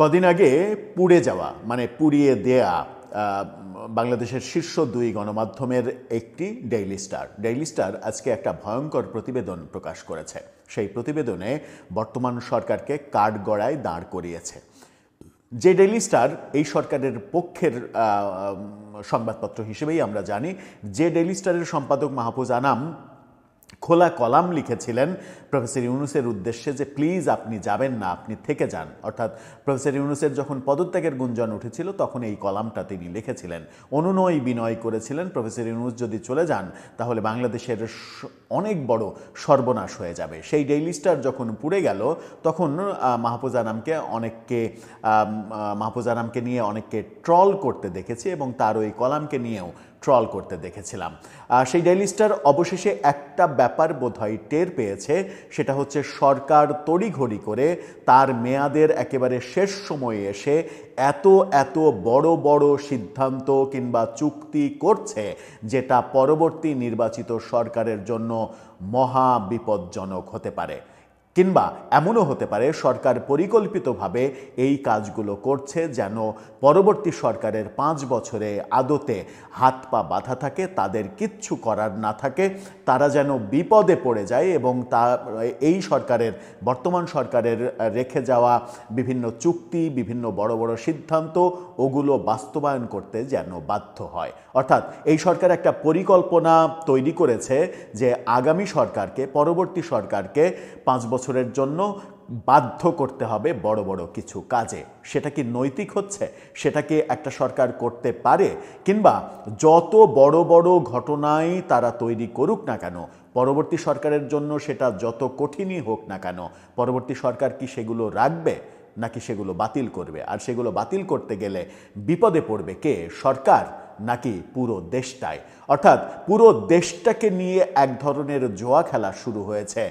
কদিন আগে পুড়ে যাওয়া মানে পুড়িয়ে দেয়া বাংলাদেশের শীর্ষ দুই গণমাধ্যমের একটি ডেইলি স্টার ডেইলি স্টার আজকে একটা ভয়ঙ্কর প্রতিবেদন প্রকাশ করেছে। সেই প্রতিবেদনে বর্তমান সরকারকে কাঠগড়ায় দাঁড় করিয়েছে। যে ডেইলি স্টার এই সরকারের পক্ষের সংবাদপত্র হিসেবেই আমরা জানি, যে ডেইলি স্টারের সম্পাদক মাহফুজ আনাম খোলা কলাম লিখেছিলেন প্রফেসর ইউনুসের উদ্দেশ্যে যে, প্লিজ আপনি যাবেন না, আপনি থেকে যান। অর্থাৎ প্রফেসর ইউনুসের যখন পদত্যাগের গুঞ্জন উঠেছিল, তখন এই কলামটা তিনি লিখেছিলেন। অনুনয় বিনয় করেছিলেন। প্রফেসর ইউনুস যদি চলে যান, তাহলে বাংলাদেশের অনেক বড় সর্বনাশ হয়ে যাবে। সেই ডেইলি স্টার যখন পুড়ে গেল, তখন মাহফুজ আনামকে অনেককে মাহফুজ আনামকে নিয়ে অনেককে ট্রল করতে দেখেছি এবং তার ওই কলামকে নিয়েও ট্রল করতে দেখেছিলাম। সেই ডেইলি স্টার অবশেষে একটা ব্যাপার বোধহয় টের পেয়েছে, সেটা হচ্ছে সরকার তড়িঘড়ি করে তার মেয়াদের একেবারে শেষ সময়ে এসে এত এত বড় বড় সিদ্ধান্ত কিংবা চুক্তি করছে, যেটা পরবর্তী নির্বাচিত সরকারের জন্য মহা বিপজ্জনক হতে পারে। কিংবা এমনও হতে পারে সরকার পরিকল্পিতভাবে এই কাজগুলো করছে যেন পরবর্তী সরকারের পাঁচ বছরে আদতে হাত পা বাঁধা থাকে, তাদের কিচ্ছু করার না থাকে, তারা যেন বিপদে পড়ে যায় এবং তা, এই সরকারের, বর্তমান সরকারের রেখে যাওয়া বিভিন্ন চুক্তি, বিভিন্ন বড় বড় সিদ্ধান্ত, ওগুলো বাস্তবায়ন করতে যেন বাধ্য হয়। অর্থাৎ এই সরকার একটা পরিকল্পনা তৈরি করেছে যে আগামী সরকারকে, পরবর্তী সরকারকে পাঁচ বছরের জন্য বাধ্য করতে হবে বড় বড় কিছু কাজে। সেটা কি নৈতিক হচ্ছে? সেটাকে একটা সরকার করতে পারে? কিংবা যত বড় বড় ঘটনাই তারা তৈরি করুক না কেন, পরবর্তী সরকারের জন্য সেটা যত কঠিনই হোক না কেন, পরবর্তী সরকার কি সেগুলো রাখবে নাকি সেগুলো বাতিল করবে? আর সেগুলো বাতিল করতে গেলে বিপদে পড়বে কে? সরকার নাকি পুরো দেশটাই? অর্থাৎ পুরো দেশটাকে নিয়ে এক ধরনের জোয়া খেলা শুরু হয়েছে।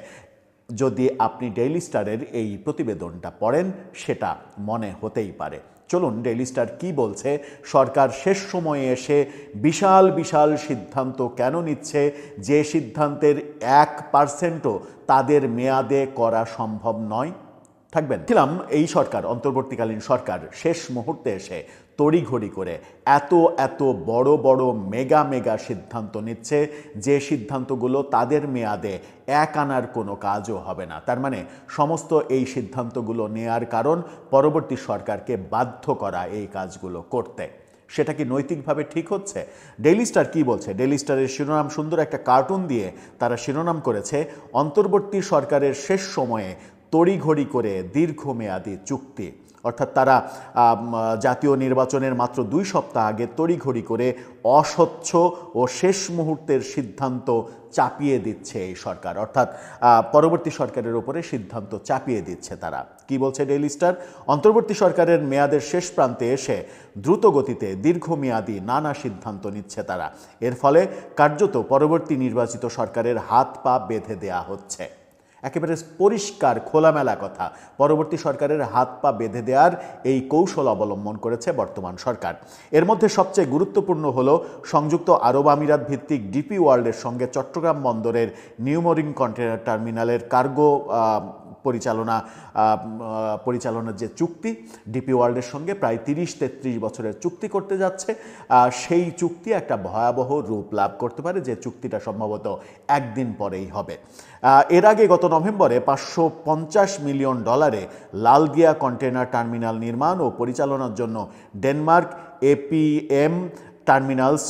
যদি আপনি ডেইলি স্টারের এই প্রতিবেদনটা পড়েন, সেটা মনে হতেই পারে। চলুন ডেইলি স্টার কী বলছে? সরকার শেষ সময়ে এসে বিশাল বিশাল সিদ্ধান্ত কেন নিচ্ছে? যে সিদ্ধান্তের এক পার্সেন্টও তাদের মেয়াদে করা সম্ভব নয়। থাকবেন। ছিলাম এই সরকার, অন্তর্বর্তীকালীন সরকার, শেষ মুহূর্তে এসে তড়িঘড়ি করে এত এত বড় বড়, মেগা মেগা সিদ্ধান্ত নিচ্ছে যে সিদ্ধান্তগুলো তাদের মেয়াদে এক আনার কোনো কাজও হবে না। তার মানে সমস্ত এই সিদ্ধান্তগুলো নেয়ার কারণ পরবর্তী সরকারকে বাধ্য করা এই কাজগুলো করতে। সেটা কি নৈতিকভাবে ঠিক হচ্ছে? ডেইলি স্টার কি বলছে? ডেইলি স্টারের শিরোনাম সুন্দর একটা কার্টুন দিয়ে তারা শিরোনাম করেছে, অন্তর্বর্তী সরকারের শেষ সময়ে তড়িঘড়ি করে দীর্ঘমেয়াদী চুক্তি। অর্থাৎ তারা জাতীয় নির্বাচনের মাত্র দুই সপ্তাহ আগে তড়িঘড়ি করে অস্বচ্ছ ও শেষ মুহূর্তের সিদ্ধান্ত চাপিয়ে দিচ্ছে এই সরকার। অর্থাৎ পরবর্তী সরকারের উপরে সিদ্ধান্ত চাপিয়ে দিচ্ছে তারা। কি বলছে ডেইলি স্টার? অন্তর্বর্তী সরকারের মেয়াদের শেষ প্রান্তে এসে দ্রুত গতিতে দীর্ঘমেয়াদী নানা সিদ্ধান্ত নিচ্ছে তারা। এর ফলে কার্যত পরবর্তী নির্বাচিত সরকারের হাত পা বেঁধে দেয়া হচ্ছে। একেবারে পরিষ্কার, খোলামেলা কথা। পরবর্তী সরকারের হাত পা বেঁধে দেওয়ার এই কৌশল অবলম্বন করেছে বর্তমান সরকার। এর মধ্যে সবচেয়ে গুরুত্বপূর্ণ হল সংযুক্ত আরব আমিরাত ভিত্তিক ডিপি ওয়ার্ল্ডের সঙ্গে চট্টগ্রাম বন্দরের নিউমোরিং কন্টেনার টার্মিনালের কার্গো পরিচালনা পরিচালনার যে চুক্তি ডিপি ওয়ার্ল্ডের সঙ্গে প্রায় তিরিশ, তেত্রিশ বছরের চুক্তি করতে যাচ্ছে। সেই চুক্তি একটা ভয়াবহ রূপ লাভ করতে পারে, যে চুক্তিটা সম্ভবত একদিন পরেই হবে। এর আগে গত নভেম্বরে পাঁচশো পঞ্চাশ মিলিয়ন ডলারে লালদিয়া কন্টেনার টার্মিনাল নির্মাণ ও পরিচালনার জন্য ডেনমার্ক এপিএম টার্মিনালস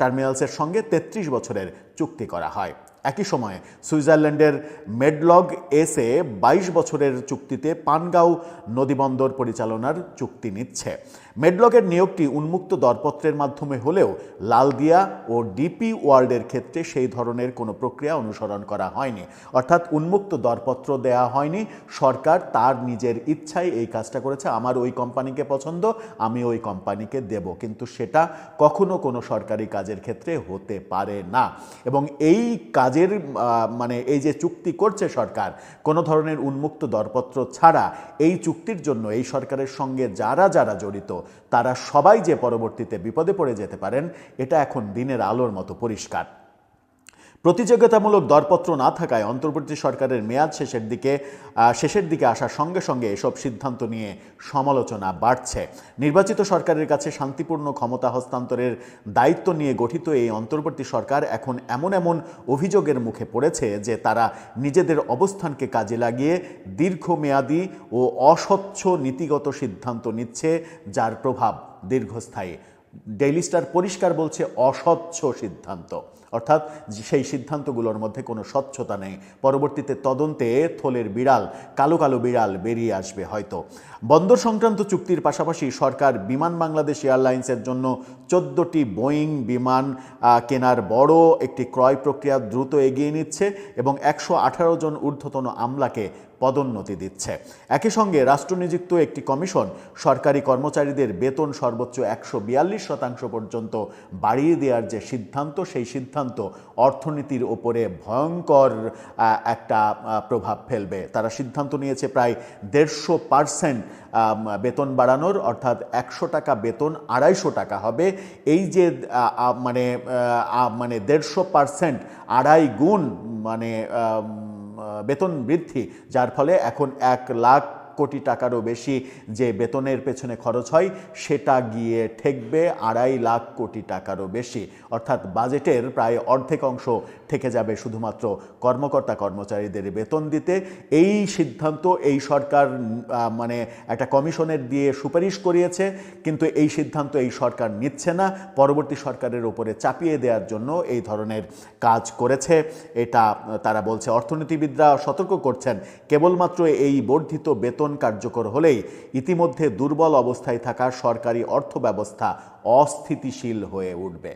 টার্মিনালসের সঙ্গে তেত্রিশ বছরের চুক্তি করা হয়। একই সময়ে সুইজারল্যান্ডের মেডলগ এসে বাইশ বছরের চুক্তিতে পানগাঁও নদীবন্দর পরিচালনার চুক্তি নিচ্ছে। মেডলগের নিয়োগটি উন্মুক্ত দরপত্রের মাধ্যমে হলেও লালদিয়া ও ডিপি ওয়ার্ল্ডের ক্ষেত্রে সেই ধরনের কোনো প্রক্রিয়া অনুসরণ করা হয়নি। অর্থাৎ উন্মুক্ত দরপত্র দেয়া হয়নি। সরকার তার নিজের ইচ্ছায় এই কাজটা করেছে। আমার ওই কোম্পানিকে পছন্দ, আমি ওই কোম্পানিকে দেব। কিন্তু সেটা কখনো কোনো সরকারি কাজের ক্ষেত্রে হতে পারে না। এবং এই কাজের মানে এই যে চুক্তি করছে সরকার, কোনো ধরনের উন্মুক্ত দরপত্র ছাড়া এই চুক্তির জন্য এই সরকারের সঙ্গে যারা যারা জড়িত তারা সবাই যে পরবর্তীতে বিপদে পড়ে যেতে পারেন এটা এখন দিনের আলোর মতো পরিষ্কার। প্রতিযোগিতামূলক দরপত্র না থাকায় অন্তর্বর্তী সরকারের মেয়াদ শেষের দিকে শেষের দিকে আসার সঙ্গে সঙ্গে এসব সিদ্ধান্ত নিয়ে সমালোচনা বাড়ছে। নির্বাচিত সরকারের কাছে শান্তিপূর্ণ ক্ষমতা হস্তান্তরের দায়িত্ব নিয়ে গঠিত এই অন্তর্বর্তী সরকার এখন এমন এমন অভিযোগের মুখে পড়েছে যে তারা নিজেদের অবস্থানকে কাজে লাগিয়ে দীর্ঘমেয়াদী ও অস্বচ্ছ নীতিগত সিদ্ধান্ত নিচ্ছে, যার প্রভাব দীর্ঘস্থায়ী। ডেইলি স্টার পরিষ্কার বলছে, অস্বচ্ছ সিদ্ধান্ত। অর্থাৎ সেই সিদ্ধান্তগুলোর মধ্যে কোনো স্বচ্ছতা নেই। পরবর্তীতে তদন্তে থলের বিড়াল, কালো কালো বিড়াল বেরিয়ে আসবে হয়তো। বন্দর সংক্রান্ত চুক্তির পাশাপাশি সরকার বিমান বাংলাদেশ এয়ারলাইন্সের জন্য চোদ্দোটি বোয়িং বিমান কেনার বড় একটি ক্রয় প্রক্রিয়া দ্রুত এগিয়ে নিচ্ছে এবং একশো আঠারো জন ঊর্ধ্বতন আমলাকে পদোন্নতি দিচ্ছে। একই সঙ্গে রাষ্ট্রনিযুক্ত একটি কমিশন সরকারি কর্মচারীদের বেতন সর্বোচ্চ একশো বিয়াল্লিশ শতাংশ পর্যন্ত বাড়িয়ে দেওয়ার যে সিদ্ধান্ত, সেই সিদ্ধান্ত অর্থনীতির ওপরে ভয়ঙ্কর একটা প্রভাব ফেলবে। তারা সিদ্ধান্ত নিয়েছে প্রায় দেড়শো পার্সেন্ট বেতন বাড়ানোর, অর্থাৎ একশো টাকা বেতন আড়াইশো টাকা হবে। এই যে মানে মানে দেড়শো পার্সেন্ট আড়াই গুণ মানে বেতন বৃদ্ধি, যার ফলে এখন এক লাখ কোটি টাকারও বেশি যে বেতনের পেছনে খরচ হয়, সেটা গিয়ে ঠেকবে আড়াই লাখ কোটি টাকারও বেশি। অর্থাৎ বাজেটের প্রায় অর্ধেক অংশ থেকে যাবে শুধুমাত্র কর্মকর্তা কর্মচারীদের বেতন দিতে। এই সিদ্ধান্ত এই সরকার মানে একটা কমিশনের দিয়ে সুপারিশ করিয়েছে, কিন্তু এই সিদ্ধান্ত এই সরকার নিচ্ছে না। পরবর্তী সরকারের ওপরে চাপিয়ে দেওয়ার জন্য এই ধরনের কাজ করেছে। এটা তারা বলছে, অর্থনীতিবিদরা সতর্ক করছেন। কেবলমাত্র এই বর্ধিত বেতন কার্যকর হলেই ইতিমধ্যে দুর্বল অবস্থায় থাকা সরকারি অর্থ ব্যবস্থা অস্থিতিশীল হয়ে উঠবে।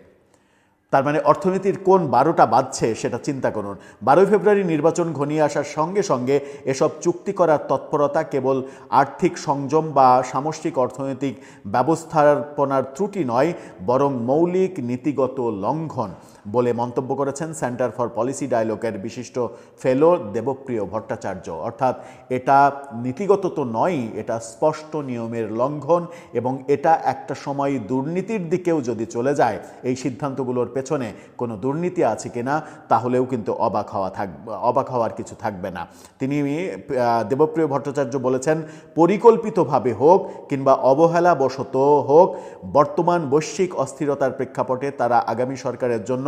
তার মানে অর্থনীতির কোন বারোটা বাজছে সেটা চিন্তা করুন। বারোই ফেব্রুয়ারি নির্বাচন ঘনিয়ে আসার সঙ্গে সঙ্গে এসব চুক্তি করার তৎপরতা কেবল আর্থিক সংযম বা সামষ্টিক অর্থনৈতিক ব্যবস্থাপনার ত্রুটি নয়, বরং মৌলিক নীতিগত লঙ্ঘন। বলে মন্তব্য করেছেন সেন্টার ফর পলিসি ডায়ালগের বিশিষ্ট ফেলো দেবপ্রিয় ভট্টাচার্য। অর্থাৎ এটা নীতিগত তো নয় এটা স্পষ্ট নিয়মের লঙ্ঘন এবং এটা একটা সময় দুর্নীতির দিকেও যদি চলে যায়, এই সিদ্ধান্তগুলোর পেছনে কোনো দুর্নীতি আছে কিনা তাহলেও কিন্তু অবাক হওয়া থাকবে অবাক হওয়ার কিছু থাকবে না। তিনি দেবপ্রিয় ভট্টাচার্য বলেছেন, পরিকল্পিতভাবে হোক কিংবা অবহেলাবশত হোক, বর্তমান বৈশ্বিক অস্থিরতার প্রেক্ষাপটে তারা আগামী সরকারের জন্য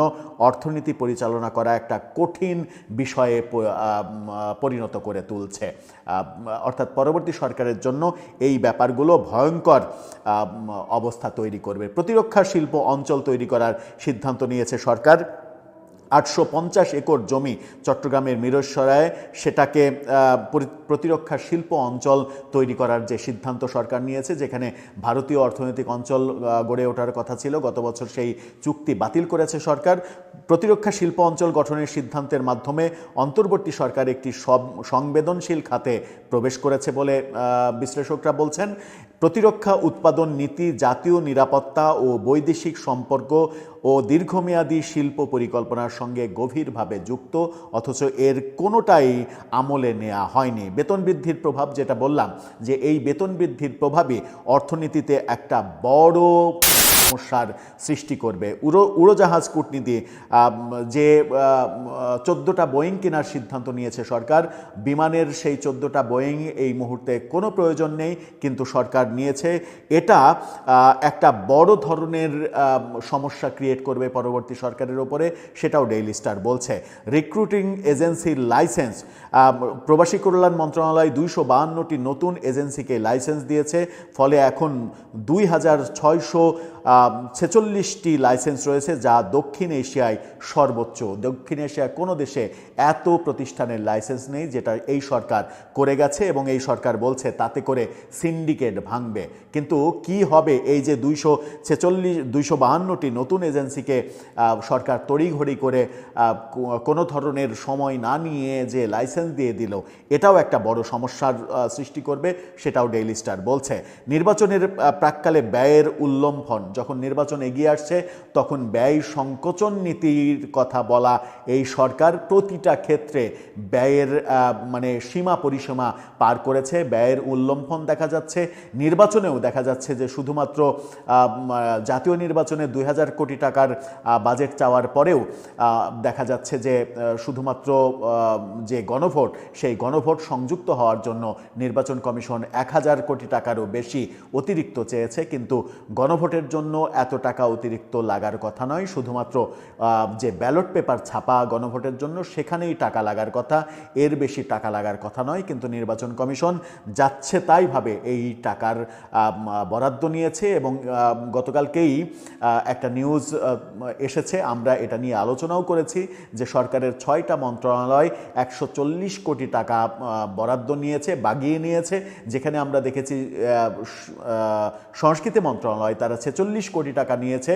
অর্থনীতি পরিচালনা করা একটা কঠিন বিষয়ে পরিণত করে তুলছে। অর্থাৎ পরবর্তী সরকারের জন্য এই ব্যাপারগুলো ভয়ঙ্কর অবস্থা তৈরি করবে। প্রতিরক্ষা শিল্প অঞ্চল তৈরি করার সিদ্ধান্ত নিয়েছে সরকার। আটশো পঞ্চাশ একর জমি চট্টগ্রামের মিরসরায় সেটাকে প্রতিরক্ষা শিল্প অঞ্চল তৈরি করার যে সিদ্ধান্ত সরকার নিয়েছে, যেখানে ভারতীয় অর্থনৈতিক অঞ্চল গড়ে ওঠার কথা ছিল, গত বছর সেই চুক্তি বাতিল করেছে সরকার। প্রতিরক্ষা শিল্প অঞ্চল গঠনের সিদ্ধান্তের মাধ্যমে অন্তর্বর্তী সরকার একটি সব, সংবেদনশীল খাতে প্রবেশ করেছে বলে বিশ্লেষকরা বলছেন। প্রতিরক্ষা উৎপাদন নীতি, জাতীয় নিরাপত্তা ও বৈদেশিক সম্পর্ক ও দীর্ঘমেয়াদী শিল্প পরিকল্পনার সঙ্গে গভীরভাবে যুক্ত, অথচ এর কোনোটাই আমলে নেওয়া হয়নি। বেতন বৃদ্ধির প্রভাব যেটা বললাম, যে এই বেতন বৃদ্ধির প্রভাবে অর্থনীতিতে একটা বড় সমস্যার সৃষ্টি করবে। উড়ো, উড়োজাহাজ কূটনীতি যে চোদ্দোটা বোয়িং কেনার সিদ্ধান্ত নিয়েছে সরকার, বিমানের সেই চোদ্দোটা বোয়িং এই মুহূর্তে কোনো প্রয়োজন নেই, কিন্তু সরকার নিয়েছে। এটা একটা বড় ধরনের সমস্যা ক্রিয়েট করবে পরবর্তী সরকারের ওপরে, সেটাও ডেইলি স্টার বলছে। রিক্রুটিং এজেন্সির লাইসেন্স প্রবাসী কল্যাণ মন্ত্রণালয় দুইশো বাহান্নটি নতুন এজেন্সিকে লাইসেন্স দিয়েছে, ফলে এখন দুই হাজার ছয়শো ছেচল্লিশটি লাইসেন্স রয়েছে যা দক্ষিণ এশিয়ায় সর্বোচ্চ। দক্ষিণ এশিয়ার কোনো দেশে এত প্রতিষ্ঠানের লাইসেন্স নেই যেটা এই সরকার করে গেছে এবং এই সরকার বলছে তাতে করে সিন্ডিকেট ভাঙবে। কিন্তু কি হবে এই যে দুইশো ছেচল্লিশ, দুইশো বাহান্নটি নতুন এজেন্সিকে সরকার তড়িঘড়ি করে কোনো ধরনের সময় না নিয়ে যে লাইসেন্স দিয়ে দিল, এটাও একটা বড় সমস্যার সৃষ্টি করবে, সেটাও ডেইলি স্টার বলছে। নির্বাচনের প্রাককালে ব্যয়ের উল্লম্ফন যখন নির্বাচন এগিয়ে আসছে, তখন ব্যয় সংকোচন নীতির কথা বলা এই সরকার প্রতিটা ক্ষেত্রে ব্যয়ের মানে সীমা পরিসীমা পার করেছে, ব্যয়ের উল্লম্ফন দেখা যাচ্ছে। নির্বাচনেও দেখা যাচ্ছে যে শুধুমাত্র জাতীয় নির্বাচনে দুই হাজার কোটি টাকার বাজেট চাওয়ার পরেও দেখা যাচ্ছে যে শুধুমাত্র যে গণভোট, সেই গণভোট সংযুক্ত হওয়ার জন্য নির্বাচন কমিশন এক হাজার কোটি টাকারও বেশি অতিরিক্ত চেয়েছে। কিন্তু গণভোটের জন্য এত টাকা অতিরিক্ত লাগার কথা নয়। শুধুমাত্র যে ব্যালট পেপার ছাপা গণভোটের জন্য সেখানেই টাকা লাগার কথা, এর বেশি টাকা লাগার কথা নয়, কিন্তু নির্বাচন কমিশন যাচ্ছে তাইভাবে এই টাকার বরাদ্দ নিয়েছে এবং গতকালকেই একটা নিউজ এসেছে। আমরা এটা নিয়ে আলোচনাও করেছি যে সরকারের ছয়টা মন্ত্রণালয় একশো চল্লিশ কোটি টাকা বরাদ্দ নিয়েছে, বাগিয়ে নিয়েছে। যেখানে আমরা দেখেছি সংস্কৃতি মন্ত্রণালয়, তারা ছেচল্লিশ কোটি টাকা নিয়েছে।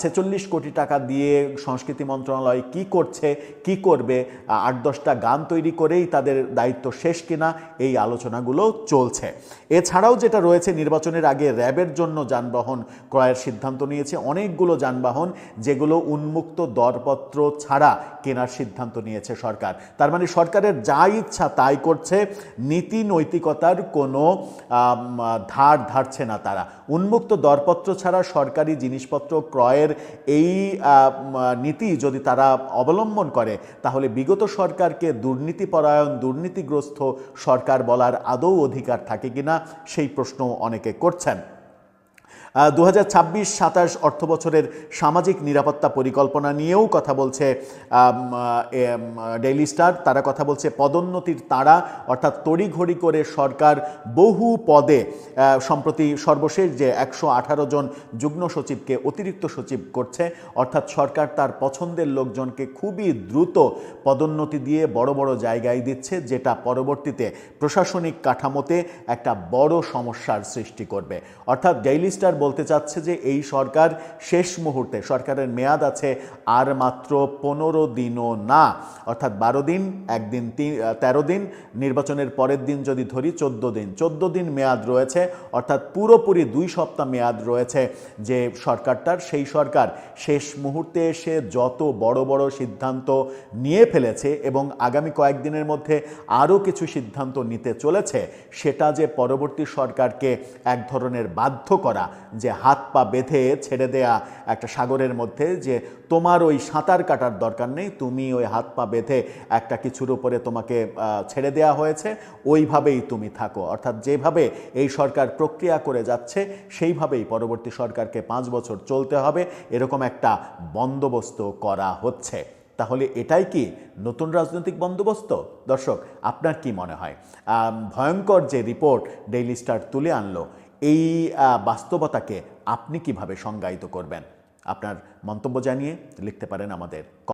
ছেচল্লিশ কোটি টাকা দিয়ে সংস্কৃতি মন্ত্রণালয় কি করছে, কি করবে আট দশটা গান তৈরি করেই তাদের দায়িত্ব শেষ কিনা এই আলোচনাগুলো চলছে। এছাড়াও যেটা রয়েছে, নির্বাচনের আগে র্যাবের জন্য যানবাহন ক্রয়ের সিদ্ধান্ত নিয়েছে। অনেকগুলো যানবাহন যেগুলো উন্মুক্ত দরপত্র ছাড়া কেনার সিদ্ধান্ত নিয়েছে সরকার। তার মানে সরকারের যা ইচ্ছা তাই করছে। নীতি নৈতিকতার কোনো ধার ধারছে না তারা। উন্মুক্ত দরপত্র ছাড়া সরকারি জিনিসপত্র ক্রয়ের এই নীতি যদি তারা অবলম্বন করে, তাহলে বিগত সরকারকে দুর্নীতিপরায়ণ, দুর্নীতিগ্রস্ত সরকার বলার আদৌ অধিকার থাকে কিনা, সেই প্রশ্ন অনেকে করছেন। দু হাজার ছাব্বিশ সাতাশ অর্থ বছরের সামাজিক নিরাপত্তা পরিকল্পনা নিয়েও কথা বলছে ডেইলি স্টার তারা কথা বলছে, পদোন্নতির তাড়া, অর্থাৎ তড়িঘড়ি করে সরকার বহু পদে সম্প্রতি সর্বশেষ যে একশো আঠারো জন যুগ্ম সচিবকে অতিরিক্ত সচিব করছে, অর্থাৎ সরকার তার পছন্দের লোকজনকে খুবই দ্রুত পদোন্নতি দিয়ে বড় বড় জায়গায় দিচ্ছে, যেটা পরবর্তীতে প্রশাসনিক কাঠামোতে একটা বড় সমস্যার সৃষ্টি করবে। অর্থাৎ ডেইলি স্টার বলতে চাচ্ছে যে এই সরকার শেষ মুহূর্তে, সরকারের মেয়াদ আছে আর মাত্র পনেরো দিনও না। অর্থাৎ বারো দিন, একদিন তিন তেরো দিন, নির্বাচনের পরের দিন যদি ধরি চোদ্দ দিন। চোদ্দ দিন মেয়াদ রয়েছে, অর্থাৎ পুরোপুরি দুই সপ্তাহ মেয়াদ রয়েছে যে সরকারটার। সেই সরকার শেষ মুহূর্তে এসে যত বড় বড় সিদ্ধান্ত নিয়ে ফেলেছে এবং আগামী কয়েকদিনের মধ্যে আরও কিছু সিদ্ধান্ত নিতে চলেছে, সেটা যে পরবর্তী সরকারকে এক ধরনের বাধ্য করা যে হাত পা বেঁধে ছেড়ে দেয়া একটা সাগরের মধ্যে যে তোমার ওই সাঁতার কাটার দরকার নেই, তুমি ওই হাত পা বেঁধে একটা কিছুর উপরে তোমাকে ছেড়ে দেয়া হয়েছে, ওইভাবেই তুমি থাকো। অর্থাৎ যেভাবে এই সরকার প্রক্রিয়া করে যাচ্ছে, সেইভাবেই পরবর্তী সরকারকে পাঁচ বছর চলতে হবে। এরকম একটা বন্দোবস্ত করা হচ্ছে। তাহলে এটাই কি নতুন রাজনৈতিক বন্দোবস্ত? দর্শক, আপনার কি মনে হয়? ভয়ঙ্কর যে রিপোর্ট ডেইলি স্টার তুলে আনলো এই বাস্তবতাকে আপনি কীভাবে সংজ্ঞায়িত করবেন? আপনার মন্তব্য জানিয়ে লিখতে পারেন আমাদের